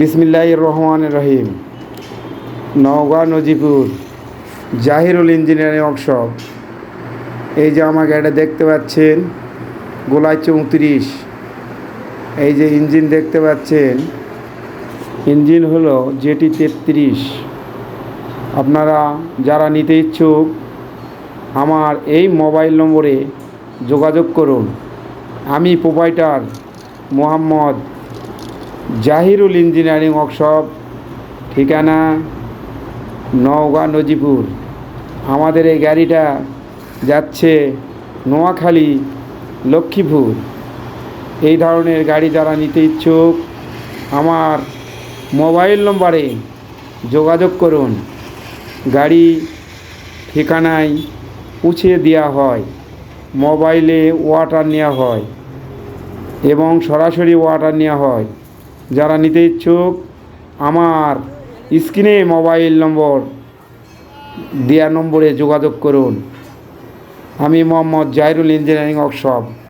বিসমিল্লাহ রহমান রহিম। Naogaon, Nazipur, Zahirul engineering workshop. এই যে আমাকে এটা দেখতে পাচ্ছেন, গোলায় চৌত্রিশ। এই যে ইঞ্জিন দেখতে পাচ্ছেন, ইঞ্জিন হলো জেটি তেত্রিশ। আপনারা যারা নিতে ইচ্ছুক, আমার এই মোবাইল নম্বরে যোগাযোগ করুন। আমি proprietor Mohammad Zahirul engineering workshop, ঠিকানা নওগাঁ নজিপুর। আমাদের এই গাড়িটা যাচ্ছে নোয়াখালী, লক্ষ্মীপুর। এই ধরনের গাড়ি যারা নিতে ইচ্ছুক, আমার মোবাইল নম্বরে যোগাযোগ করুন। গাড়ি ঠিকানায় পৌঁছে দেওয়া হয়, মোবাইলে ওয়াটার নেওয়া হয় এবং সরাসরি ওয়াটার নেওয়া হয়। যারা নিতে ইচ্ছুক, আমার স্ক্রিনে মোবাইল নম্বর দেওয়া নম্বরে যোগাযোগ করুন। আমি মোহাম্মদ জাহিরুল ইঞ্জিনিয়ারিং ওয়ার্কশপ।